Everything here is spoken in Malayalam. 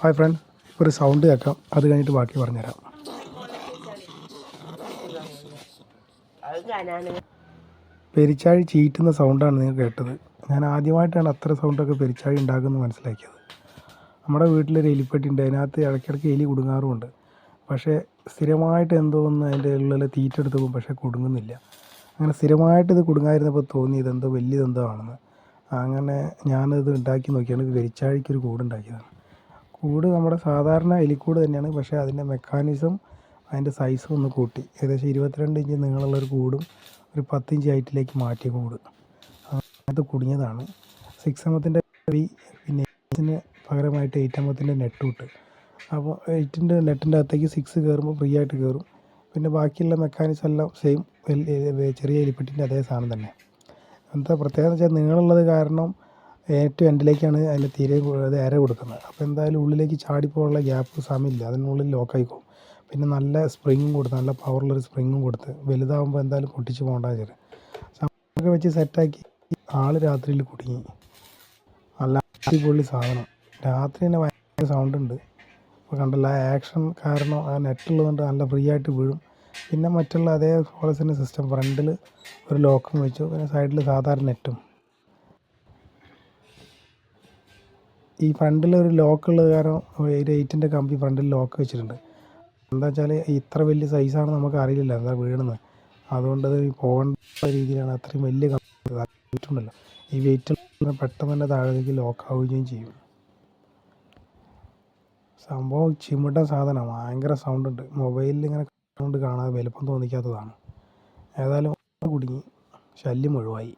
ഹായ് ഫ്രണ്ട് ഒരു സൗണ്ട് കേൾക്കാം. അത് കഴിഞ്ഞിട്ട് ബാക്കി പറഞ്ഞുതരാം. പെരിച്ചാഴി ചീറ്റുന്ന സൗണ്ടാണ് നിങ്ങൾ കേട്ടത്. ഞാൻ ആദ്യമായിട്ടാണ് അത്ര സൗണ്ടൊക്കെ പെരിച്ചാഴി ഉണ്ടാക്കുന്നത് മനസ്സിലാക്കിയത്. നമ്മുടെ വീട്ടിലൊരു എലിപ്പെട്ടി ഉണ്ട് അതിനകത്ത് ഇടയ്ക്കിടയ്ക്ക് എലി കുടുങ്ങാറുമുണ്ട്. പക്ഷേ സ്ഥിരമായിട്ട് എന്തോ ഒന്ന് അതിന്റെ ഉള്ളിൽ തീറ്റ എടുത്ത് പോകും പക്ഷേ കുടുങ്ങുന്നില്ല. അങ്ങനെ സ്ഥിരമായിട്ട് ഇത് കുടുങ്ങാതിരുന്നപ്പോൾ തോന്നി ഇതെന്തോ വലിയതെന്തോ ആണെന്ന്. അങ്ങനെ ഞാനത് ഉണ്ടാക്കി നോക്കിയാണ്. പെരിച്ചാഴിക്കൊരു കൂടുണ്ടാക്കിയതാണ് കൂട് നമ്മുടെ സാധാരണ എലിക്കൂട് തന്നെയാണ്. പക്ഷേ അതിന്റെ മെക്കാനിസം അതിന്റെ സൈസും ഒന്ന് കൂട്ടി. ഏകദേശം ഇരുപത്തിരണ്ട് ഇഞ്ച് നീളമുള്ള ഒരു കൂടും ഒരു പത്ത് ഇഞ്ച് ഹൈറ്റിലേക്ക് മാറ്റിയ കൂട്. അത് കുടുങ്ങിയതാണ്. സിക്സ് എമ്മത്തിന്റെ പിന്നെ പകരമായിട്ട് എയ്റ്റ് എമ്മത്തിന്റെ നെറ്റ് ഇട്ട് അപ്പോൾ എയ്റ്റിന്റെ നെറ്റിന്റെ അകത്തേക്ക് സിക്സ് കയറുമ്പോൾ ഫ്രീ ആയിട്ട് കയറും. പിന്നെ ബാക്കിയുള്ള മെക്കാനിസം എല്ലാം സെയിം ചെറിയ എലിപ്പെട്ടിന്റെ അതേ സാധനം തന്നെ. എന്താ പ്രത്യേകത വെച്ചാൽ നീളമുള്ളത് കാരണം ഏറ്റവും എൻഡിലേക്കാണ് അതിന്റെ തീരെ അത് എര കൊടുക്കുന്നത്. അപ്പോൾ എന്തായാലും ഉള്ളിലേക്ക് ചാടിപ്പോകാനുള്ള ഗ്യാപ്പ് സമയമില്ല. അതിനുള്ളിൽ ലോക്കായിക്കോവും പിന്നെ നല്ല സ്പ്രിങ്ങും കൊടുത്ത് നല്ല പവറുള്ളൊരു സ്പ്രിങ്ങും കൊടുത്ത് വലുതാകുമ്പോൾ എന്തായാലും പൊട്ടിച്ച് പോകേണ്ട വെച്ചിട്ട് സമയമൊക്കെ വെച്ച് സെറ്റാക്കി ആൾ രാത്രിയിൽ കുടുങ്ങി. നല്ല അടിപൊളി സാധനം. രാത്രി തന്നെ ഭയങ്കര സൗണ്ട് ഉണ്ട് അപ്പോൾ കണ്ടല്ല ആക്ഷൻ കാരണം ആ നെറ്റുള്ളതുകൊണ്ട് നല്ല ഫ്രീ ആയിട്ട് വീഴും. പിന്നെ മറ്റുള്ള അതേ ഫോളസിന്റെ സിസ്റ്റം ഫ്രണ്ടിൽ ഒരു ലോക്കും വെച്ചു. പിന്നെ സൈഡിൽ സാധാരണ നെറ്റും. ഈ ഫ്രണ്ടിൽ ഒരു ലോക്ക് ഉള്ളത് കാരണം ഒരു എയ്റ്റിന്റെ കമ്പി ഫ്രണ്ടിൽ ലോക്ക് വെച്ചിട്ടുണ്ട്. എന്താ വെച്ചാൽ ഇത്ര വലിയ സൈസാണ് നമുക്ക് അറിയില്ല എന്താ വീഴുന്നത് അതുകൊണ്ട് അത് പോകേണ്ട രീതിയിലാണ് അത്രയും വലിയ കമ്പിട്ടുണ്ടല്ലോ ഈ വെയിറ്റ് പെട്ടെന്ന് തന്നെ താഴേക്ക് ലോക്ക് ആവുകയും ചെയ്യും. സംഭവം ചിമിട്ട സാധനമാണ് ഭയങ്കര സൗണ്ട് ഉണ്ട്. മൊബൈലിൽ ഇങ്ങനെ കൊണ്ട് കാണാതെ വലുപ്പം തോന്നിക്കാത്തതാണ്. ഏതായാലും കുടുങ്ങി ശല്യം ഒഴിവായി.